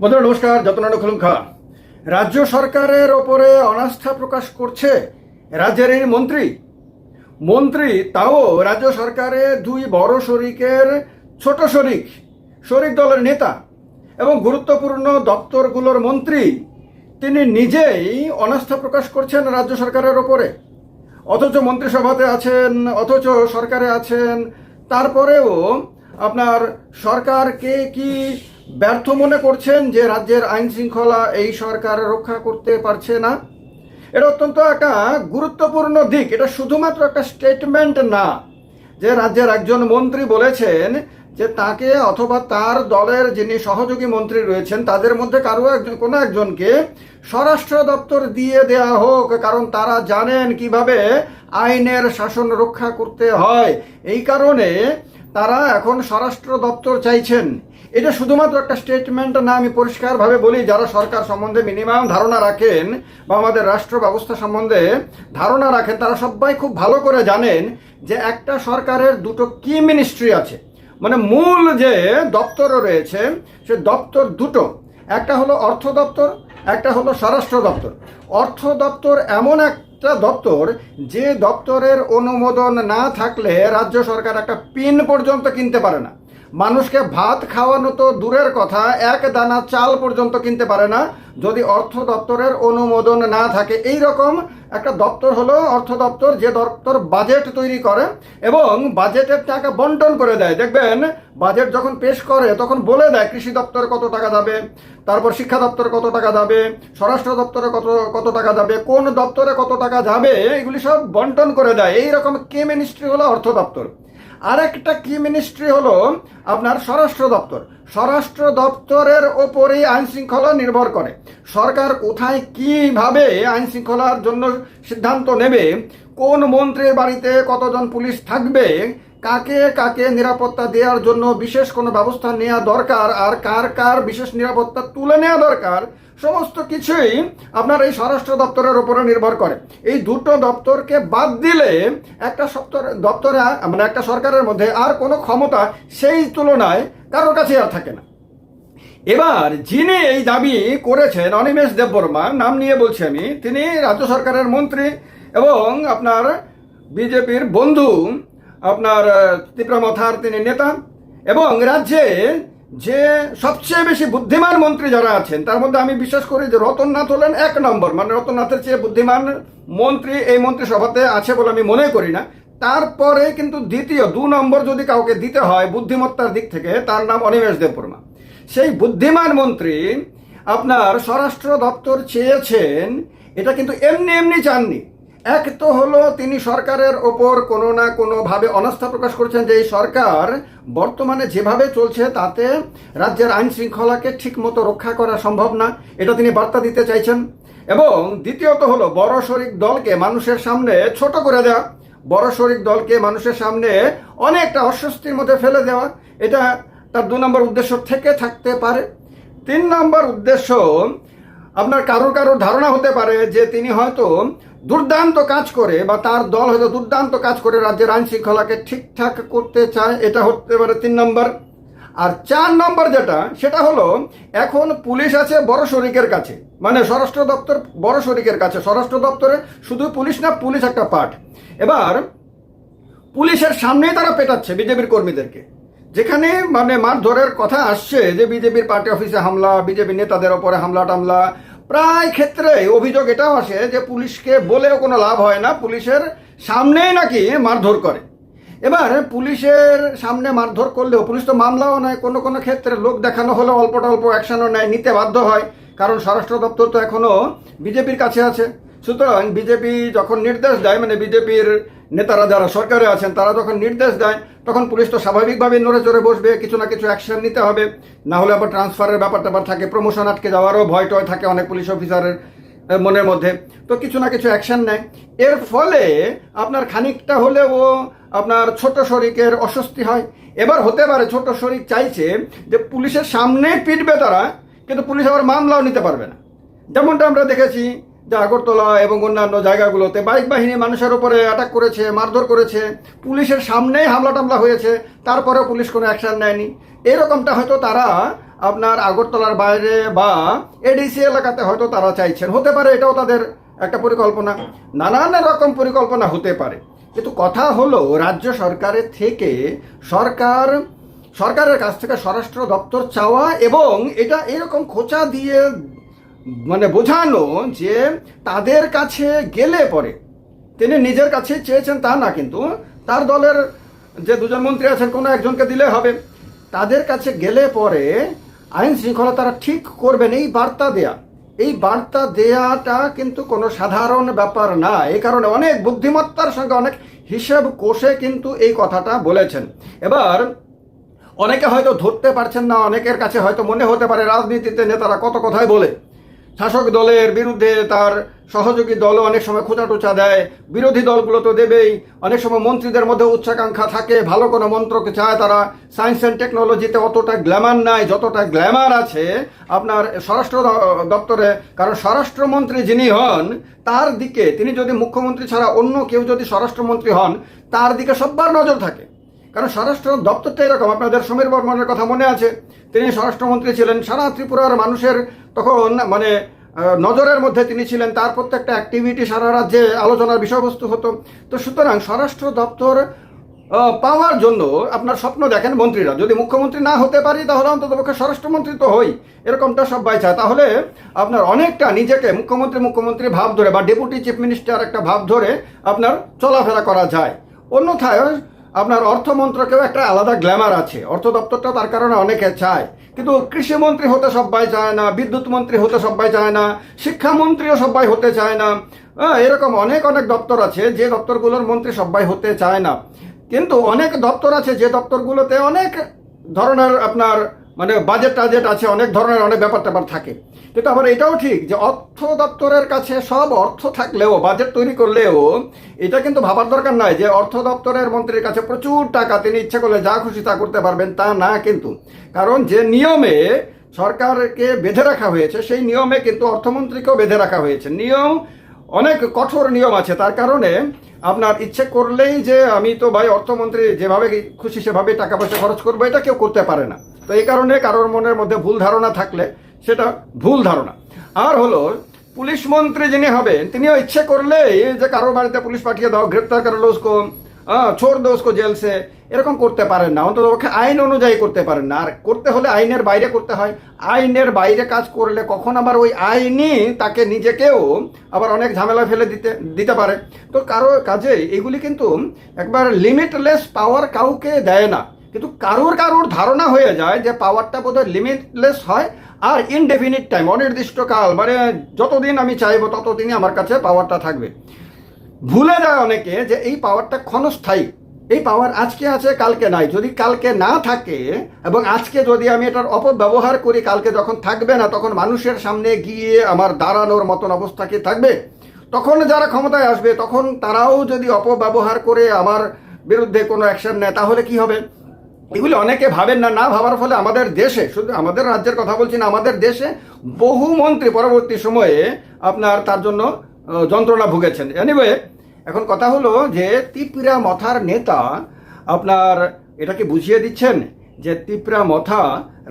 বন্ধুরা, নমস্কার যতনানু খা। রাজ্য সরকারের ওপরে অনাস্থা প্রকাশ করছে রাজ্যের এই মন্ত্রী। মন্ত্রী তাও রাজ্য সরকারে দুই বড় শরিকের ছোট শরিক শরিক দলের নেতা এবং গুরুত্বপূর্ণ দপ্তরগুলোর মন্ত্রী। তিনি নিজেই অনাস্থা প্রকাশ করছেন রাজ্য সরকারের ওপরে। অথচ মন্ত্রিসভাতে আছেন, অথচ সরকারে আছেন, তারপরেও আপনার সরকারকে কি ব্যর্থ মনে করছেন যে রাজ্যের আইন শৃঙ্খলা এই সরকার রক্ষা করতে পারছে না। এটা অত্যন্ত একটা গুরুত্বপূর্ণ দিক। এটা শুধুমাত্র একটা স্টেটমেন্ট না, যে রাজ্যের একজন মন্ত্রী বলেছেন যে তাকে অথবা তার দলের যিনি সহযোগী মন্ত্রী রয়েছেন, তাদের মধ্যে কারও একজন, কোনো একজনকে স্বরাষ্ট্র দপ্তর দিয়ে দেয়া হোক, কারণ তারা জানেন কীভাবে আইনের শাসন রক্ষা করতে হয়। এই কারণে তারা এখন স্বরাষ্ট্র দপ্তর চাইছেন। এটা শুধুমাত্র একটা স্টেটমেন্ট না, আমি পরিষ্কারভাবে বলি, যারা সরকার সম্বন্ধে মিনিমাম ধারণা রাখেন বা আমাদের রাষ্ট্র ব্যবস্থা সম্বন্ধে ধারণা রাখেন, তারা সবাই খুব ভালো করে জানেন যে একটা সরকারের দুটো কি মিনিস্ট্রি আছে। মানে মূল যে দপ্তর রয়েছে, সে দপ্তর দুটো। একটা হলো অর্থ দপ্তর, একটা হলো স্বরাষ্ট্র দপ্তর। অর্থ দপ্তর এমন একটা দপ্তর, যে দপ্তরের অনুমোদন না থাকলে রাজ্য সরকার একটা পিন পর্যন্ত কিনতে পারে না। মানুষকে ভাত খাওয়ানো তো দূরের কথা, এক দানা চাল পর্যন্ত কিনতে পারে না। যদি অর্থ দপ্তরের অনুমোদন না থাকে, এই রকম একটা দপ্তর হলো অর্থ দপ্তর, যে দপ্তর বাজেট তৈরি করে এবং বাজেটের টাকা বন্টন করে দেয়। দেখবেন, বাজেট যখন পেশ করে, তখন বলে দেয় কৃষি দপ্তর কত টাকা যাবে, তারপর শিক্ষা দপ্তর কত টাকা যাবে, স্বরাষ্ট্র দপ্তরে কত কত টাকা যাবে, কোন দপ্তরে কত টাকা যাবে, এগুলি সব বন্টন করে দেয়। এই রকম কে মিনিস্ট্রি হলো অর্থ দপ্তর। আরেকটা কি মিনিস্ট্রি হলো? আপনার স্বরাষ্ট্র দপ্তর। স্বরাষ্ট্র দপ্তরের ওপরেই আইন শৃঙ্খলা নির্ভর করে। সরকার কোথায় কীভাবে আইন শৃঙ্খলার জন্য সিদ্ধান্ত নেবে? কোন মন্ত্রীর বাড়িতে কতজন পুলিশ থাকবে? কাকে কাকে নিরাপত্তা দেওয়ার জন্য বিশেষ কোনো ব্যবস্থা নেওয়া দরকার আর কার কার বিশেষ নিরাপত্তা তুলে নেওয়া দরকার, সমস্ত কিছুই আপনার এই স্বরাষ্ট্র দপ্তরের উপরে নির্ভর করে। এই দুটো দপ্তরকে বাদ দিলে একটা সপ্তর, দপ্তরে মানে একটা সরকারের মধ্যে আর কোনো ক্ষমতা সেই তুলনায় কারোর কাছে আর থাকে না। এবার যিনি এই দাবি করেছেন, অনিমেষ দেববর্মা, নাম নিয়ে বলছি আমি, তিনি রাজ্য সরকারের মন্ত্রী এবং আপনার বিজেপির বন্ধু আপনার তীব্রমথার তিনি নেতা। এবং রাজ্যে যে সবচেয়ে বেশি বুদ্ধিমান মন্ত্রী যারা আছেন, তার মধ্যে আমি বিশ্বাস করি যে রতননাথ হলেন এক নম্বর। মানে রতননাথের চেয়ে বুদ্ধিমান মন্ত্রী এই মন্ত্রিসভাতে আছে বলে আমি মনে করি না। তারপরে কিন্তু দ্বিতীয়, দু নম্বর যদি কাউকে দিতে হয় বুদ্ধিমত্তার দিক থেকে, তার নাম অনিমেষ দেববর্মা। সেই বুদ্ধিমান মন্ত্রী আপনার স্বরাষ্ট্র দপ্তর চেয়েছেন, এটা কিন্তু এমনি এমনি চাননি। এক তো হলো তিনি সরকারের ওপর কোনো না কোনোভাবে অনাস্থা প্রকাশ করছেন যে এই সরকার বর্তমানে যেভাবে চলছে তাতে রাজ্যের আইন শৃঙ্খলাকে ঠিকমতো রক্ষা করা সম্ভব না। এটা তিনি বার্তা দিতে চাইছেন। এবং দ্বিতীয়ত হলো, বড় শরিক দলকে মানুষের সামনে ছোট করে দেওয়া। বড় শরিক দলকে মানুষের সামনে অনেকটা অস্বস্তির মধ্যে ফেলে দেওয়া। এটা তার দু নম্বর উদ্দেশ্য থেকে থাকতে পারে। তিন নম্বর উদ্দেশ্য, আপনার কারোর কারোর ধারণা হতে পারে যে তিনি হয়তো দুর্দান্ত কাজ করে বা তার দল হয়তো দুর্দান্ত কাজ করে রাজ্যের আইন শৃঙ্খলাকে ঠিকঠাক করতে চায়, এটা হতে পারে তিন নম্বর। আর চার নম্বর যেটা, সেটা হলো, এখন পুলিশ আছে বড় শরিকের কাছে। মানে স্বরাষ্ট্র দপ্তর বড় শরিকের কাছে। স্বরাষ্ট্র দপ্তরে শুধু পুলিশ না, পুলিশ একটা পার্ট। এবার, পুলিশের সামনেই তারা পেটাচ্ছে বিজেপির কর্মীদেরকে। যেখানে মানে মারধরের কথা আসছে যে বিজেপির পার্টি অফিসে হামলা, বিজেপি নেতাদের ওপরে হামলা টামলা প্রায় ক্ষেত্রে অভিযোগ এটাও আসে যে পুলিশকে বলেও কোনো লাভ হয় না, পুলিশের সামনেই নাকি মারধর করে। এবার পুলিশের সামনে মারধর করলেও পুলিশ তো মামলাও নেয়, কোনো কোনো ক্ষেত্রে লোক দেখানো হলে অল্প অল্প অ্যাকশনও নেয়, নিতে বাধ্য হয়। কারণ স্বরাষ্ট্র দপ্তর তো এখনও বিজেপির কাছে আছে। সুতরাং বিজেপি যখন নির্দেশ দেয় মানে বিজেপির নেতারা যারা সরকারে আছেন, তারা যখন নির্দেশ দেয়, তখন পুলিশ তো স্বাভাবিকভাবে নড়ে চড়ে বসবে, কিছু না কিছু অ্যাকশন নিতে হবে। না হলে আবার ট্রান্সফারের ব্যাপার ট্যাপার থাকে প্রমোশন আটকে যাওয়ারও ভয় টয় থাকে অনেক পুলিশ অফিসারের মনের মধ্যে। তো কিছু না কিছু অ্যাকশন নেয়। এর ফলে আপনার খানিকটা হলেও আপনার ছোট শরিকের অস্বস্তি হয়। এবার হতে পারে ছোট শরিক চাইছে যে পুলিশের সামনে পিটবে তারা, কিন্তু পুলিশ আবার মামলাও নিতে পারবে না। যেমনটা আমরা দেখেছি যে আগরতলা এবং অন্যান্য জায়গাগুলোতে বাইক বাহিনী মানুষের উপরে অ্যাটাক করেছে, মারধর করেছে, পুলিশের সামনেই হামলা টামলা হয়েছে, তারপরেও পুলিশ কোনো অ্যাকশন নেয়নি। এরকমটা হয়তো তারা আপনার আগরতলার বাইরে বা এডিসি এলাকাতে হয়তো তারা চাইছেন। হতে পারে এটাও তাদের একটা পরিকল্পনা। নানান রকম পরিকল্পনা হতে পারে। কিন্তু কথা হলো, রাজ্য সরকারের থেকে সরকার, সরকারের কাছ থেকে স্বরাষ্ট্র দপ্তর চাওয়া এবং এটা এরকম খোঁচা দিয়ে মানে বোঝানো যে তাদের কাছে গেলে পরে। তিনি নিজের কাছে চেয়েছেন তা না কিন্তু, তার দলের যে দুজন মন্ত্রী আছেন, কোনো একজনকে দিলে হবে। তাদের কাছে গেলে পরে আইন শৃঙ্খলা তারা ঠিক করবেন, এই বার্তা দেয়া। এই বার্তা দেয়াটা কিন্তু কোনো সাধারণ ব্যাপার না। এই কারণে অনেক বুদ্ধিমত্তার সঙ্গে অনেক হিসেব কোষে কিন্তু এই কথাটা বলেছেন। এবার অনেকে হয়তো ধরতে পারছেন না, অনেকের কাছে হয়তো মনে হতে পারে রাজনীতিতে নেতারা কত কথাই বলে। শাসক দলের বিরুদ্ধে তার সহযোগী দলও অনেক সময় খোঁচাটোচা দেয়। বিরোধী দলগুলো তো দেবেই। অনেক সময় মন্ত্রীদের মধ্যে উচ্চাকাঙ্ক্ষা থাকে। ভালো কোনো মন্ত্রকে চায় তারা। সায়েন্স অ্যান্ড টেকনোলজিতে অতটা গ্ল্যামার নাই। যতটা গ্ল্যামার আছে, আপনার স্বরাষ্ট্র দপ্তরে, কারণ স্বরাষ্ট্রমন্ত্রী যিনি হন, তার দিকে তিনি যদি মুখ্যমন্ত্রী ছাড়া অন্য কেউ যদি স্বরাষ্ট্রমন্ত্রী হন, তার দিকে সব্বার নজর থাকে। কারণ স্বরাষ্ট্র দপ্তরটা এরকম, আপনাদের সমীর বর্মনের কথা মনে আছে। তিনি স্বরাষ্ট্রমন্ত্রী ছিলেন, সারা ত্রিপুরার মানুষের তখন মানে নজরের মধ্যে তিনি ছিলেন। তার প্রত্যেকটা অ্যাক্টিভিটি সারা রাজ্যে আলোচনার বিষয়বস্তু হতো। তো সুতরাং স্বরাষ্ট্র দপ্তর পাওয়ার জন্য আপনার স্বপ্ন দেখেন মন্ত্রীরা। যদি মুখ্যমন্ত্রী না হতে পারি, তাহলে অন্তত পক্ষে স্বরাষ্ট্রমন্ত্রী তো হই। এরকমটা সবাই চায় তাহলে আপনার অনেকটা নিজেকে মুখ্যমন্ত্রী মুখ্যমন্ত্রী ভাব ধরে বা ডেপুটি চিফ মিনিস্টার একটা ভাব ধরে আপনার চলাফেরা করা যায়। অন্যথায় আপনার অর্থমন্ত্রকেও একটা আলাদা গ্ল্যামার আছে। অর্থ দপ্তরটা তার কারণে অনেকে চায়। কিন্তু কৃষিমন্ত্রী হতে সবাই চায় না বিদ্যুৎ মন্ত্রী হতে সবাই চায় না শিক্ষামন্ত্রীও সবাই হতে চায় না। হ্যাঁ, এরকম অনেক অনেক দপ্তর আছে যে দপ্তরগুলোর মন্ত্রী সবাই হতে চায় না। কিন্তু অনেক দপ্তর আছে যে দপ্তরগুলোতে অনেক ধরনের আপনার মানে বাজেট টাজেট আছে, অনেক ধরনের অনেক ব্যাপার ট্যাপার থাকে। কিন্তু আবার এটাও ঠিক যে অর্থ দপ্তরের কাছে সব অর্থ থাকলেও বাজেট তৈরি করলেও, এটা কিন্তু ভাবার দরকার নাই যে অর্থ দপ্তরের মন্ত্রীর কাছে প্রচুর টাকা তিনি ইচ্ছে করলে যা খুশি তা করতে পারবেন, তা না কিন্তু। কারণ যে নিয়মে সরকারকে বেঁধে রাখা হয়েছে, সেই নিয়মে কিন্তু অর্থমন্ত্রীকেও বেঁধে রাখা হয়েছে। নিয়ম, অনেক কঠোর নিয়ম আছে। তার কারণে আপনার ইচ্ছে করলেই যে আমি তো ভাই অর্থমন্ত্রী, যেভাবে খুশি সেভাবে টাকা পয়সা খরচ করব, এটা কেউ করতে পারে না। তো এই কারণে কারোর মনের মধ্যে ভুল ধারণা থাকলে সেটা ভুল ধারণা। আর হলো, পুলিশ মন্ত্রী যিনি হবেন, তিনিও ইচ্ছে করলে যে কারোর বাড়িতে পুলিশ পাঠিয়ে দাও, গ্রেপ্তার করে উসকো ছোড় দো জেলসে এরকম করতে পারেন না। অন্তত আইন অনুযায়ী করতে পারেন না। আর করতে হলে আইনের বাইরে করতে হয়। আইনের বাইরে কাজ করলে কখন আবার ওই আইনই তাকে নিজেকেও আবার অনেক ঝামেলা ফেলে দিতে দিতে পারে। তো কারও কাজে এগুলি কিন্তু একবার লিমিটলেস পাওয়ার কাউকে দেয় না। কিন্তু কারোর কারোর ধারণা হয়ে যায় যে পাওয়ারটা বোধহয় লিমিটলেস হয় আর ইনডেফিনিট টাইম অনির্দিষ্টকাল মানে যতদিন আমি চাইব ততদিনই আমার কাছে পাওয়ারটা থাকবে। ভুলে যায় অনেকে যে এই পাওয়ারটা ক্ষণস্থায়ী। এই পাওয়ার আজকে আছে, কালকে নাই। যদি কালকে না থাকে এবং আজকে যদি আমি এটার অপব্যবহার করি, কালকে যখন থাকবে না, তখন মানুষের সামনে গিয়ে আমার দাঁড়ানোর মতন অবস্থা কি থাকবে? তখন যারা ক্ষমতায় আসবে, তখন তারাও যদি অপব্যবহার করে আমার বিরুদ্ধে কোনো অ্যাকশন নেয়, তাহলে কি হবে? এগুলি অনেকে ভাবেন না না ভাবার ফলে আমাদের দেশে, শুধু আমাদের রাজ্যের কথা বলছি না, আমাদের দেশে বহু মন্ত্রী পরবর্তী সময়ে আপনার তার জন্য যন্ত্রণা ভুগেছেন। এনিওয়ে এখন কথা হলো যে তিপ্রা মথার নেতা আপনার এটাকে বুঝিয়ে দিচ্ছেন? যে তিপ্রা মথা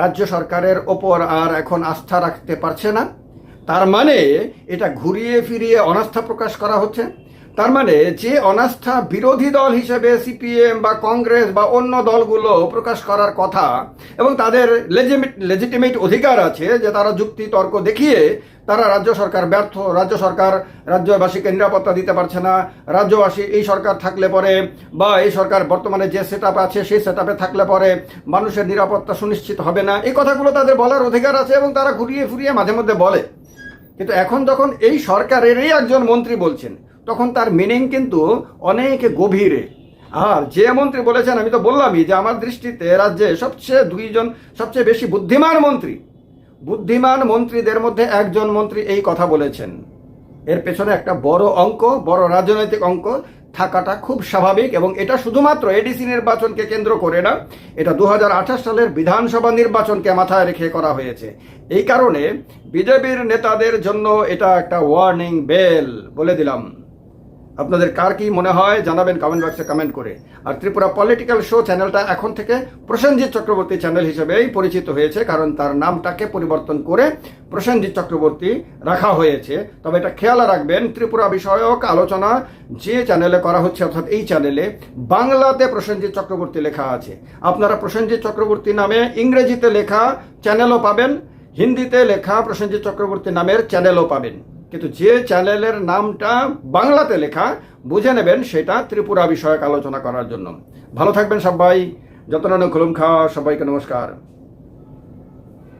রাজ্য সরকারের ওপর আর এখন আস্থা রাখতে পারছে না। তার মানে এটা ঘুরিয়ে ফিরিয়ে অনাস্থা প্রকাশ করা হচ্ছে। তার মানে যে অনাস্থা বিরোধী দল হিসেবে সিপিএম বা কংগ্রেস বা অন্য দলগুলো প্রকাশ করার কথা এবং তাদের লেজিটিমেট অধিকার আছে যে তারা যুক্তি তর্ক দেখিয়ে তারা রাজ্য সরকার ব্যর্থ, রাজ্য সরকার রাজ্যবাসীকে নিরাপত্তা দিতে পারছে না, রাজ্যবাসী এই সরকার থাকলে পরে বা এই সরকার বর্তমানে যে সেট আছে সেই সেট থাকলে পরে মানুষের নিরাপত্তা সুনিশ্চিত হবে না। এই কথাগুলো তাদের বলার অধিকার আছে এবং তারা ঘুরিয়ে ফুরিয়ে মাঝে মধ্যে বলে। কিন্তু এখন যখন এই সরকারেরই একজন মন্ত্রী বলছেন তখন তার মিনিং কিন্তু অনেক গভীরে। আর যে মন্ত্রী বলেছেন, আমি তো বললামই যে আমার দৃষ্টিতে রাজ্যে সবচেয়ে দুইজন সবচেয়ে বেশি বুদ্ধিমান মন্ত্রী। বুদ্ধিমান মন্ত্রীদের মধ্যে একজন মন্ত্রী এই কথা বলেছেন। এর পেছনে একটা বড় অঙ্ক, বড় রাজনৈতিক অঙ্ক, থাকাটা খুব স্বাভাবিক এবং এটা শুধুমাত্র এডিসি নির্বাচনকে কেন্দ্র করে না, এটা দু হাজার আঠাশ সালের বিধানসভা নির্বাচনকে মাথায় রেখে করা হয়েছে। এই কারণে বিজেপির নেতাদের জন্য এটা একটা ওয়ার্নিং বেল বলে দিলাম। আপনাদের কার কি মনে হয়, জানাবেন কমেন্ট বক্সে কমেন্ট করে। আর ত্রিপুরা পলিটিক্যাল শো চ্যানেলটা এখন থেকে প্রসেনজিৎ চক্রবর্তী চ্যানেল হিসেবেই পরিচিত হয়েছে, কারণ তার নামটাকে পরিবর্তন করে প্রসেনজিৎ চক্রবর্তী রাখা হয়েছে। তবে এটা খেয়াল রাখবেন, ত্রিপুরা বিষয়ক আলোচনা যে চ্যানেলে করা হচ্ছে, অর্থাৎ এই চ্যানেলে বাংলাতে প্রসেনজিৎ চক্রবর্তী লেখা আছে। আপনারা প্রসেনজিৎ চক্রবর্তী নামে ইংরেজিতে লেখা চ্যানেলও পাবেন, হিন্দিতে লেখা প্রসেনজিৎ চক্রবর্তী নামের চ্যানেলও পাবেন। কিন্তু যে চ্যানেলের নামটা বাংলাতে লেখা, বুঝে নেবেন সেটা ত্রিপুরা বিষয়ক আলোচনা করার জন্য। ভালো থাকবেন সবাই। যতন খুলুম খাওয়া, সবাইকে নমস্কার।